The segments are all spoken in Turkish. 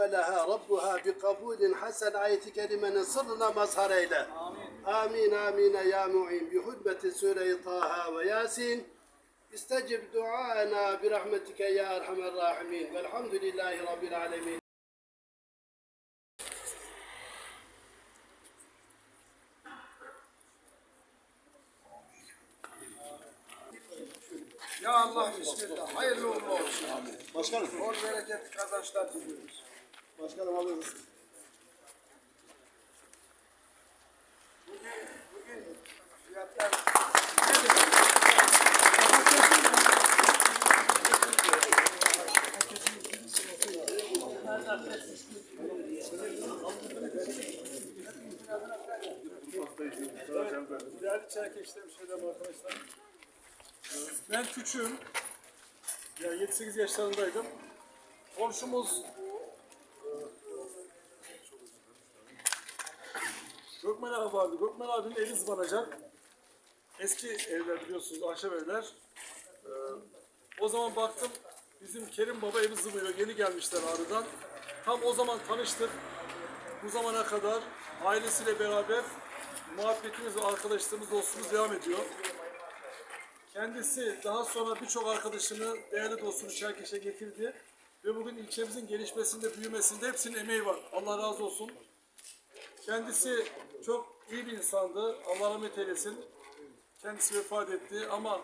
kabbeleha Rabbuha bi kabulin hasen ayeti kerimenin sırrına mazhar eyle. Amin. Amin amine ya mu'in bi hudbeti sure-i Taha ve Yasin. İstecib duana bi rahmetike ya erhamer rahimin. Velhamdülillahi Rabbil alemin. Ya Allah bismillah. Hayırlı uğurlu olsun. Başkanım. Bol bereket kazançlar diliyoruz başkanım alırız. Bugün. Ben küçüğüm. Yani 7-8 yaşlarındaydım. Komşumuz Gökmen abi vardı. Gökmen abinin evi zıvanacak. Eski evler biliyorsunuz, ahşap evler. Ee, o zaman baktım, bizim Kerim Baba evi zıvıyor. Yeni gelmişler Ağrı'dan. Tam o zaman tanıştık. Bu zamana kadar ailesiyle beraber muhabbetimiz ve arkadaşlığımız, dostluğumuz devam ediyor. Kendisi daha sonra birçok arkadaşını, değerli dostunu Çerkeş'e getirdi. Ve bugün ilçemizin gelişmesinde, büyümesinde hepsinin emeği var. Allah razı olsun. Kendisi çok iyi bir insandı. Allah rahmet eylesin. Kendisi vefat etti ama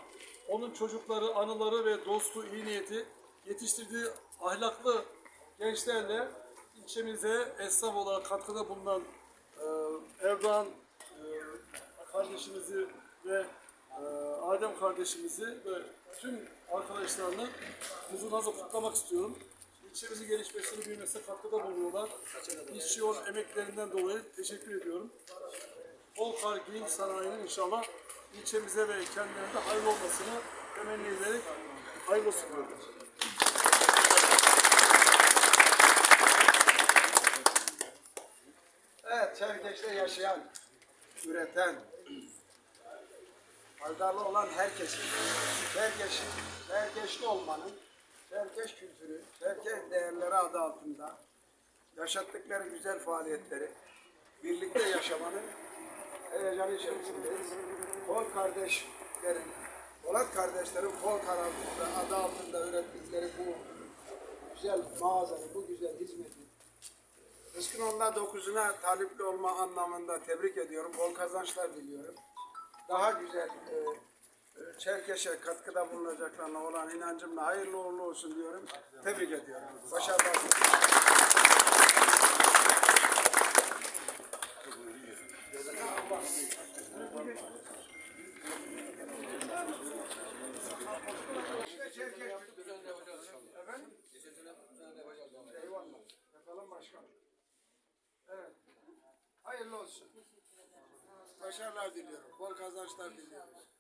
onun çocukları, anıları ve dostu, iyi niyeti yetiştirdiği ahlaklı gençlerle ilçemize esnaf olarak katkıda bulunan e, Erdoğan e, kardeşimizi ve e, Adem kardeşimizi ve tüm arkadaşlarını hazır kutlamak istiyorum. İlçemizin gelişmesini büyümesine katkıda bulunuyorlar. İşçi yol emeklerinden dolayı teşekkür ediyorum. Volkar Giyim Sanayi'nin inşallah ilçemize ve kendilerine hayırlı olmasını temenni ederek hayırlı olsun diyorum. Evet, Çerkeş'te yaşayan, üreten, faydalı olan herkesin, Çerkeş'in, Çerkeşli olmanın, Çerkeş kültürü, Çerkeş değerleri adı altında yaşattıkları güzel faaliyetleri, birlikte yaşamanın heyecanı içerisindeyiz. Kol kardeşlerin, Polat kardeşlerin kol kararında adı altında ürettikleri bu güzel mağazanı, bu güzel hizmeti Rızkın onda dokuzuna talipli olma anlamında tebrik ediyorum. Bol kazançlar diliyorum. Daha güzel e, Çerkeş'e katkıda bulunacaklarına olan inancımla hayırlı uğurlu olsun diyorum. Tebrik ediyorum. Başarılar diliyorum. Evet. Hayırlı olsun. Başarılar diliyorum. Bol kazançlar diliyoruz.